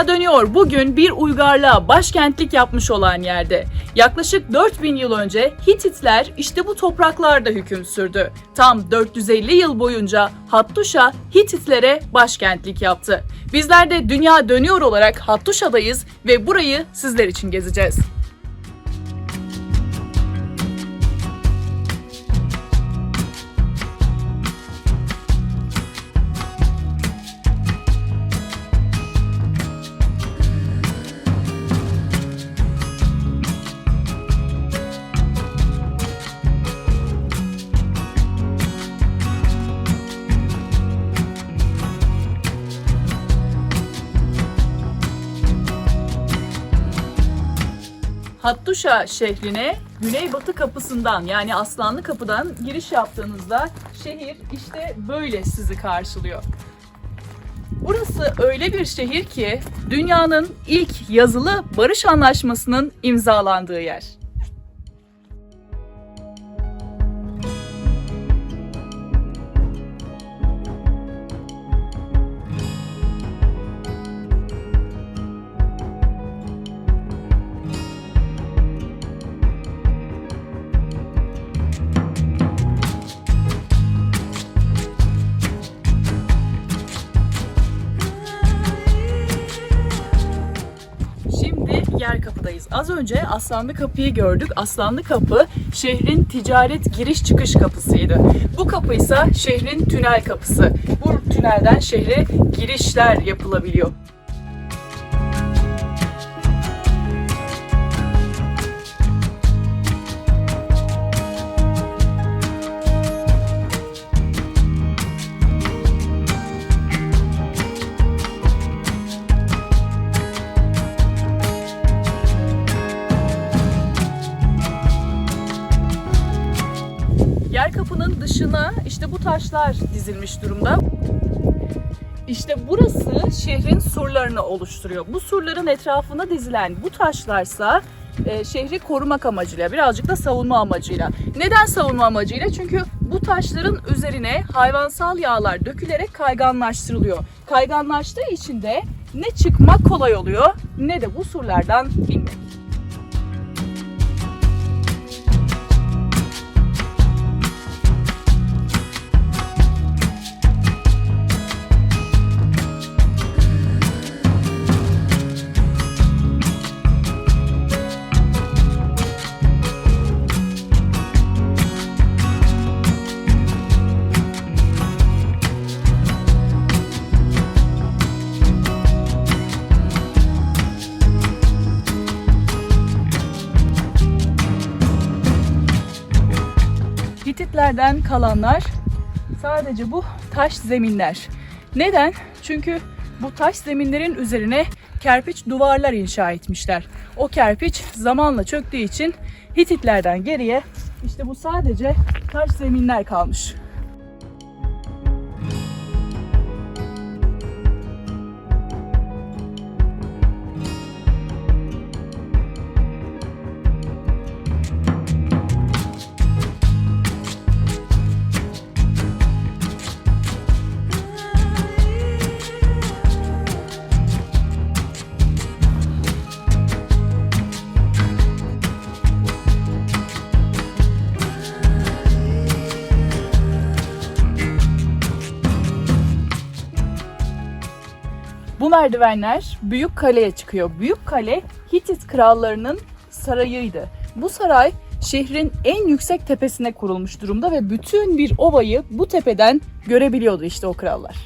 Dünya dönüyor bugün bir uygarlığa başkentlik yapmış olan yerde. Yaklaşık 4000 yıl önce Hititler işte bu topraklarda hüküm sürdü. Tam 450 yıl boyunca Hattuşa Hititlere başkentlik yaptı. Bizler de Dünya dönüyor olarak Hattuşa'dayız ve burayı sizler için gezeceğiz. Hattuşa şehrine güneybatı kapısından yani Aslanlı Kapı'dan giriş yaptığınızda şehir işte böyle sizi karşılıyor. Burası öyle bir şehir ki dünyanın ilk yazılı barış anlaşmasının imzalandığı yer. Az önce Aslanlı Kapı'yı gördük. Aslanlı Kapı şehrin ticaret giriş çıkış kapısıydı. Bu kapı ise şehrin tünel kapısı. Bu tünelden şehre girişler yapılabiliyor. Kapının dışına işte bu taşlar dizilmiş durumda. İşte burası şehrin surlarını oluşturuyor. Bu surların etrafına dizilen bu taşlarsa e, şehri korumak amacıyla, birazcık da savunma amacıyla. Neden savunma amacıyla? Çünkü bu taşların üzerine hayvansal yağlar dökülerek kayganlaştırılıyor. Kayganlaştığı için de ne çıkmak kolay oluyor ne de bu surlardan binmek. Hititlerden kalanlar sadece bu taş zeminler. Neden? Çünkü bu taş zeminlerin üzerine kerpiç duvarlar inşa etmişler. O kerpiç zamanla çöktüğü için Hititlerden geriye işte bu sadece taş zeminler kalmış. Bu merdivenler Büyük Kale'ye çıkıyor. Büyük Kale Hitit krallarının sarayıydı. Bu saray şehrin en yüksek tepesine kurulmuş durumda ve bütün bir ovayı bu tepeden görebiliyordu işte o krallar.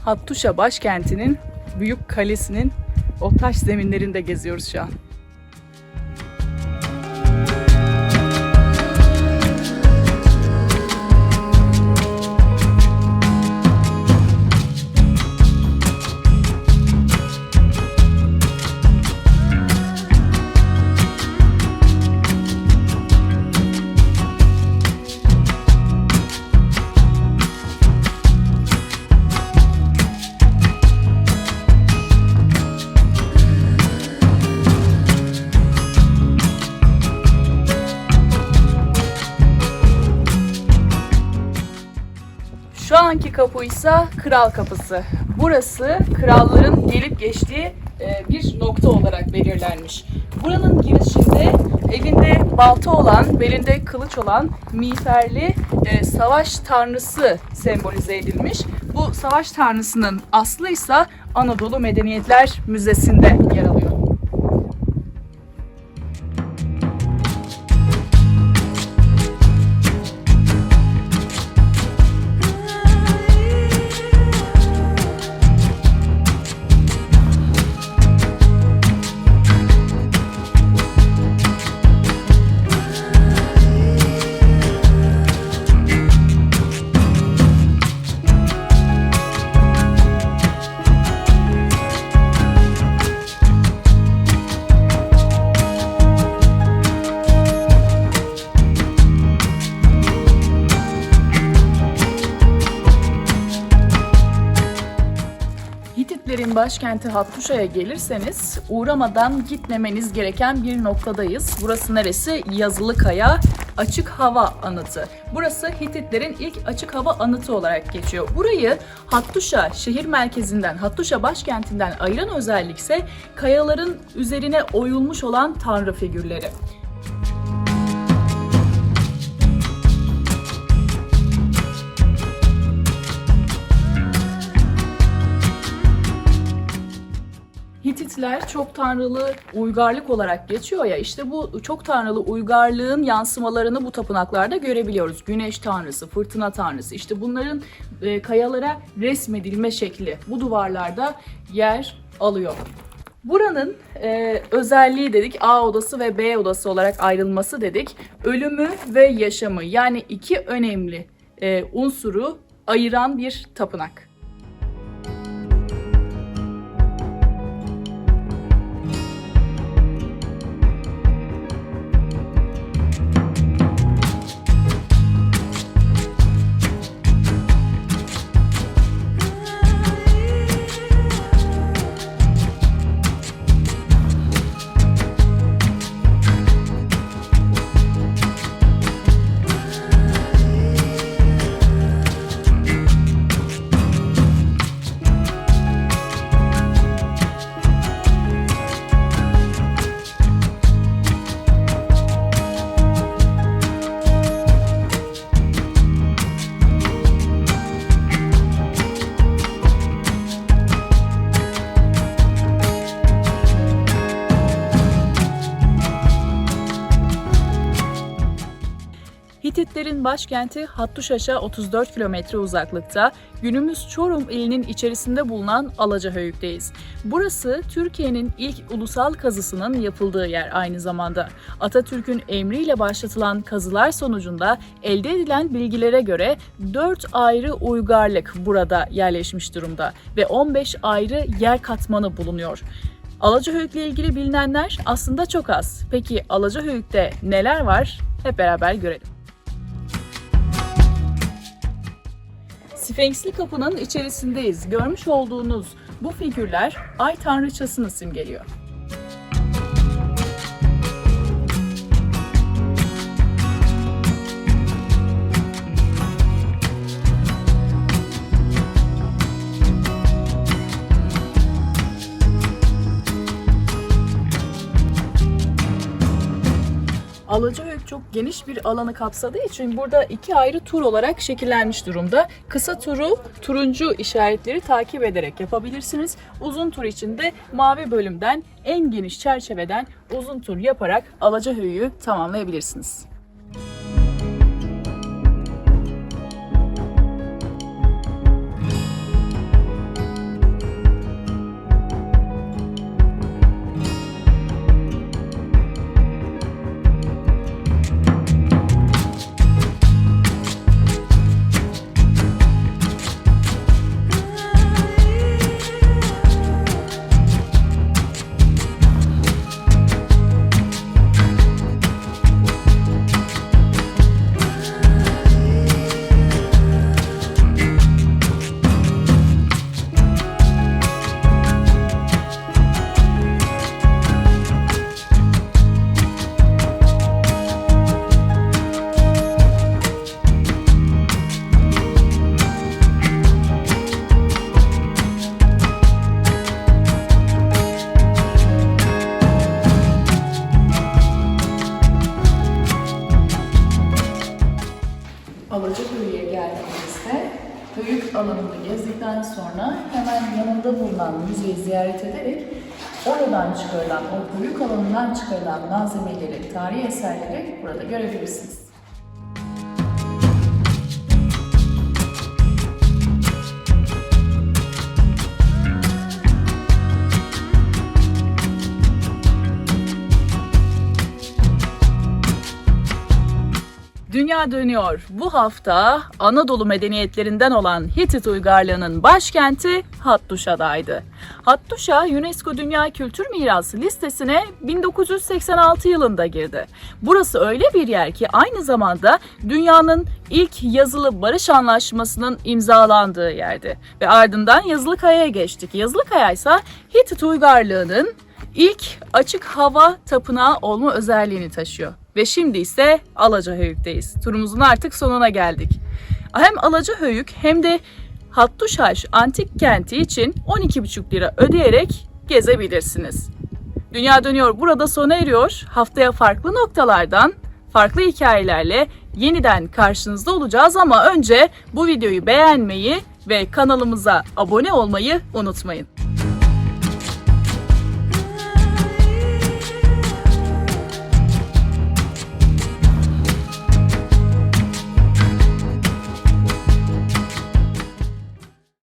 Hattuşa başkentinin büyük kalesinin o taş zeminlerinde geziyoruz şu an. Anki kapı ise kral kapısı. Burası kralların gelip geçtiği e, bir nokta olarak belirlenmiş. Buranın girişinde elinde balta olan, belinde kılıç olan miğferli e, savaş tanrısı sembolize edilmiş. Bu savaş tanrısının aslı ise Anadolu Medeniyetler Müzesi'nde yer alıyor. Başkenti Hattuşa'ya gelirseniz uğramadan gitmemeniz gereken bir noktadayız. Burası neresi? Yazılıkaya Açık Hava Anıtı. Burası Hititlerin ilk açık hava anıtı olarak geçiyor. Burayı Hattuşa şehir merkezinden, Hattuşa başkentinden ayıran özellik ise kayaların üzerine oyulmuş olan tanrı figürleri. Hititler çok tanrılı uygarlık olarak geçiyor ya işte bu çok tanrılı uygarlığın yansımalarını bu tapınaklarda görebiliyoruz. Güneş tanrısı, fırtına tanrısı işte bunların e, kayalara resmedilme şekli bu duvarlarda yer alıyor. Buranın e, özelliği dedik A odası ve B odası olarak ayrılması dedik. Ölümü ve yaşamı yani iki önemli e, unsuru ayıran bir tapınak. Hititlerin başkenti Hattuşaş'a 34 kilometre uzaklıkta, günümüz Çorum ilinin içerisinde bulunan Alacahöyük'teyiz. Burası Türkiye'nin ilk ulusal kazısının yapıldığı yer aynı zamanda. Atatürk'ün emriyle başlatılan kazılar sonucunda elde edilen bilgilere göre 4 ayrı uygarlık burada yerleşmiş durumda ve 15 ayrı yer katmanı bulunuyor. Alacahöyük'le ilgili bilinenler aslında çok az. Peki Alacahöyük'te neler var? Hep beraber görelim. Sfenksli kapının içerisindeyiz. Görmüş olduğunuz bu figürler ay tanrıçasını simgeliyor. Alacahöyük çok geniş bir alanı kapsadığı için burada iki ayrı tur olarak şekillenmiş durumda. Kısa turu turuncu işaretleri takip ederek yapabilirsiniz. Uzun tur için de mavi bölümden en geniş çerçeveden uzun tur yaparak Alacahöyük'ü tamamlayabilirsiniz. Höyük alanını gezdikten sonra hemen yanında bulunan müzeyi ziyaret ederek oradan çıkarılan, o Höyük alanından çıkarılan malzemeleri, tarihi eserleri burada görebilirsiniz. Dünya dönüyor. Bu hafta Anadolu medeniyetlerinden olan Hitit uygarlığının başkenti Hattuşa'daydı. Hattuşa UNESCO Dünya Kültür Mirası listesine 1986 yılında girdi. Burası öyle bir yer ki aynı zamanda dünyanın ilk yazılı barış anlaşmasının imzalandığı yerdi. Ve ardından Yazılıkaya'ya geçtik. Yazılıkaya ise Hitit uygarlığının ilk açık hava tapınağı olma özelliğini taşıyor. Ve şimdi ise Alacahöyük'teyiz. Turumuzun artık sonuna geldik. Hem Alacahöyük hem de Hattuşaş antik kenti için 12,5 lira ödeyerek gezebilirsiniz. Dünya dönüyor burada sona eriyor. Haftaya farklı noktalardan, farklı hikayelerle yeniden karşınızda olacağız ama önce bu videoyu beğenmeyi ve kanalımıza abone olmayı unutmayın.